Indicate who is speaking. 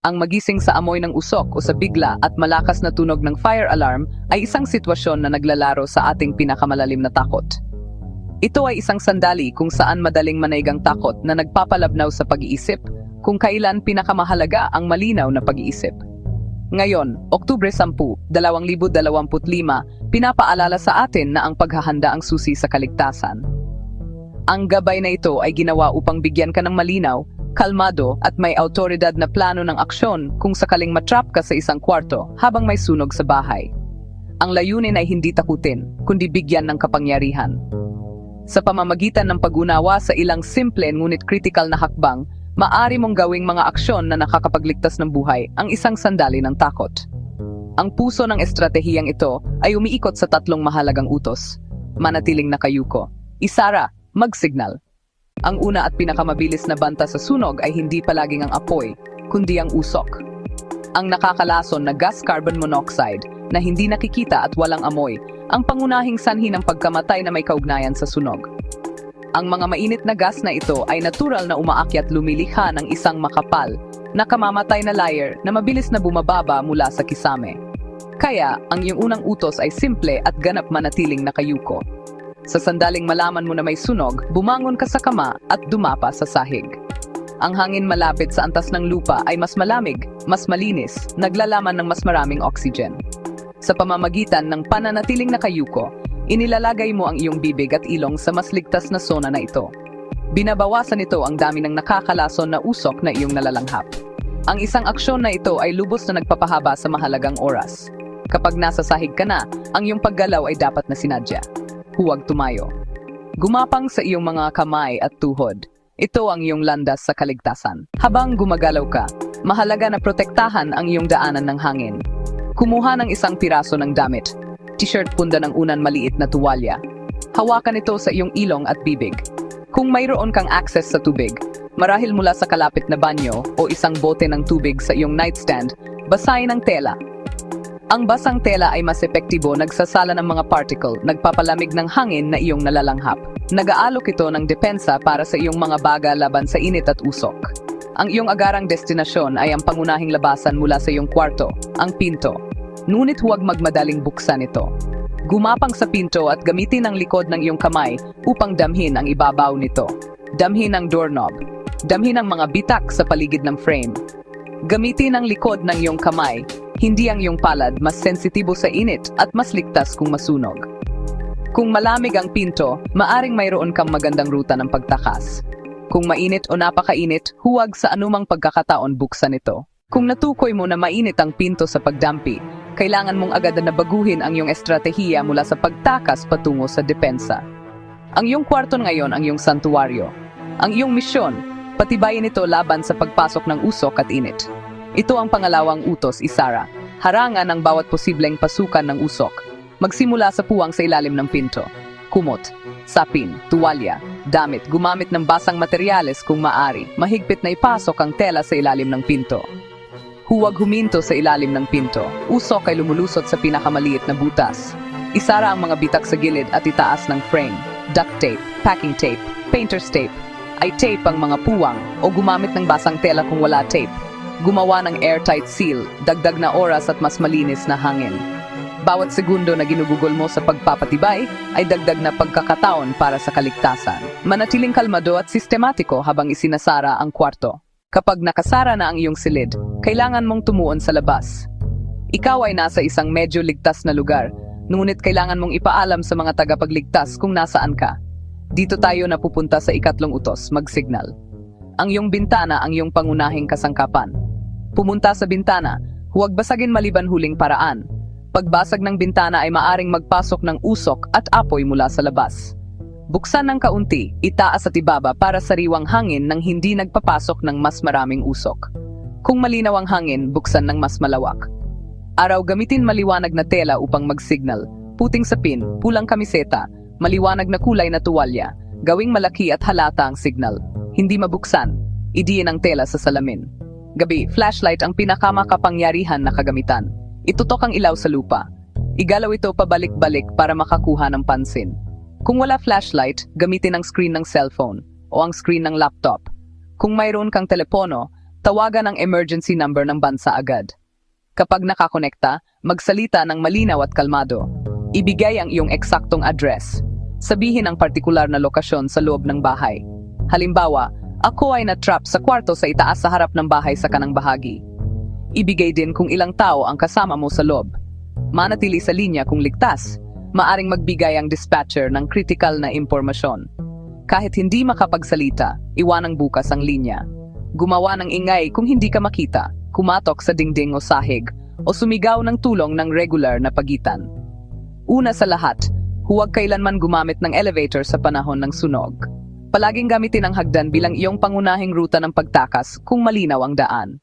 Speaker 1: Ang magising sa amoy ng usok o sa bigla at malakas na tunog ng fire alarm ay isang sitwasyon na naglalaro sa ating pinakamalalim na takot. Ito ay isang sandali kung saan madaling manaigang takot na nagpapalabnaw sa pag-iisip kung kailan pinakamahalaga ang malinaw na pag-iisip. Ngayon, Oktubre 10, 2025, pinapaalala sa atin na ang paghahanda ang susi sa kaligtasan. Ang gabay na ito ay ginawa upang bigyan ka ng malinaw, kalmado at may autoridad na plano ng aksyon kung sakaling matrap ka sa isang kwarto habang may sunog sa bahay. Ang layunin ay hindi takutin, kundi bigyan ng kapangyarihan. Sa pamamagitan ng pag-unawa sa ilang simple ngunit critical na hakbang, maari mong gawing mga aksyon na nakakapagligtas ng buhay ang isang sandali ng takot. Ang puso ng estratehiyang ito ay umiikot sa tatlong mahalagang utos. Manatiling nakayuko. Isara, mag-signal. Ang una at pinakamabilis na banta sa sunog ay hindi palaging ang apoy, kundi ang usok. Ang nakakalason na gas carbon monoxide na hindi nakikita at walang amoy, ang pangunahing sanhi ng pagkamatay na may kaugnayan sa sunog. Ang mga mainit na gas na ito ay natural na umaakyat lumilikha ng isang makapal na kamamatay na layer na mabilis na bumababa mula sa kisame. Kaya, ang iyong unang utos ay simple at ganap manatiling nakayuko. Sa sandaling malaman mo na may sunog, bumangon ka sa kama at dumapa sa sahig. Ang hangin malapit sa antas ng lupa ay mas malamig, mas malinis, naglalaman ng mas maraming oxygen. Sa pamamagitan ng pananatiling nakayuko, inilalagay mo ang iyong bibig at ilong sa mas ligtas na sona na ito. Binabawasan nito ang dami ng nakakalason na usok na iyong nalalanghap. Ang isang aksyon na ito ay lubos na nagpapahaba sa mahalagang oras. Kapag nasa sahig ka na, ang iyong paggalaw ay dapat na sinadya. Huwag tumayo. Gumapang sa iyong mga kamay at tuhod. Ito ang iyong landas sa kaligtasan. Habang gumagalaw ka, mahalaga na protektahan ang iyong daanan ng hangin. Kumuha ng isang piraso ng damit. T-shirt punda ng unan maliit na tuwalya. Hawakan ito sa iyong ilong at bibig. Kung mayroon kang access sa tubig, marahil mula sa kalapit na banyo o isang bote ng tubig sa iyong nightstand, basahin ang tela. Ang basang tela ay mas epektibo nagsasala ng mga particle, nagpapalamig ng hangin na iyong nalalanghap. Nag-aalok ito ng depensa para sa iyong mga baga laban sa init at usok. Ang iyong agarang destinasyon ay ang pangunahing labasan mula sa iyong kwarto, ang pinto. Ngunit huwag magmadaling buksan ito. Gumapang sa pinto at gamitin ang likod ng iyong kamay upang damhin ang ibabaw nito. Damhin ang doorknob. Damhin ang mga bitak sa paligid ng frame. Gamitin ang likod ng iyong kamay, hindi ang iyong palad mas sensitibo sa init at mas ligtas kung masunog. Kung malamig ang pinto, maaring mayroon kang magandang ruta ng pagtakas. Kung mainit o napakainit, huwag sa anumang pagkakataon buksan ito. Kung natukoy mo na mainit ang pinto sa pagdampi, kailangan mong agad na baguhin ang iyong estratehiya mula sa pagtakas patungo sa depensa. Ang iyong kwarto ngayon ang iyong santuwaryo. Ang iyong misyon, patibayin ito laban sa pagpasok ng usok at init. Ito ang pangalawang utos, Isara. Harangan ang bawat posibleng pasukan ng usok. Magsimula sa puwang sa ilalim ng pinto. Kumot, sapin, tuwalya, damit, gumamit ng basang materyales kung maari. Mahigpit na ipasok ang tela sa ilalim ng pinto. Huwag huminto sa ilalim ng pinto. Usok ay lumulusot sa pinakamaliit na butas. Isara ang mga bitak sa gilid at itaas ng frame. Duct tape, packing tape, painter's tape. Ay tape ang mga puwang o gumamit ng basang tela kung wala tape. Gumawa ng airtight seal, dagdag na oras at mas malinis na hangin. Bawat segundo na ginugugol mo sa pagpapatibay ay dagdag na pagkakataon para sa kaligtasan. Manatiling kalmado at sistematiko habang isinasara ang kwarto. Kapag nakasara na ang iyong silid, kailangan mong tumuon sa labas. Ikaw ay nasa isang medyo ligtas na lugar, ngunit kailangan mong ipaalam sa mga tagapagligtas kung nasaan ka. Dito tayo napupunta sa ikatlong utos, mag-signal. Ang iyong bintana ang iyong pangunahing kasangkapan. Pumunta sa bintana, huwag basagin maliban huling paraan. Pagbasag ng bintana ay maaring magpasok ng usok at apoy mula sa labas. Buksan ng kaunti, itaas at ibaba para sariwang hangin nang hindi nagpapasok ng mas maraming usok. Kung malinaw ang hangin, buksan ng mas malawak. Araw gamitin maliwanag na tela upang mag-signal. Puting sapin, pulang kamiseta, maliwanag na kulay na tuwalya. Gawing malaki at halata ang signal. Hindi mabuksan. Idiin ang tela sa salamin. Gabi, flashlight ang pinakamakapangyarihan na kagamitan. Itutok ang ilaw sa lupa. Igalaw ito pabalik-balik para makakuha ng pansin. Kung wala flashlight, gamitin ang screen ng cellphone o ang screen ng laptop. Kung mayroon kang telepono, tawagan ang emergency number ng bansa agad. Kapag nakakonekta, magsalita ng malinaw at kalmado. Ibigay ang iyong eksaktong address. Sabihin ang partikular na lokasyon sa loob ng bahay. Halimbawa, ako ay na-trap sa kwarto sa itaas sa harap ng bahay sa kanang bahagi. Ibigay din kung ilang tao ang kasama mo sa loob. Manatili sa linya kung ligtas. Maaring magbigay ang dispatcher ng critical na impormasyon. Kahit hindi makapagsalita, iwanang bukas ang linya. Gumawa ng ingay kung hindi ka makita, kumatok sa dingding o sahig, o sumigaw ng tulong ng regular na pagitan. Una sa lahat, huwag kailanman gumamit ng elevator sa panahon ng sunog. Palaging gamitin ang hagdan bilang iyong pangunahing ruta ng pagtakas kung malinaw ang daan.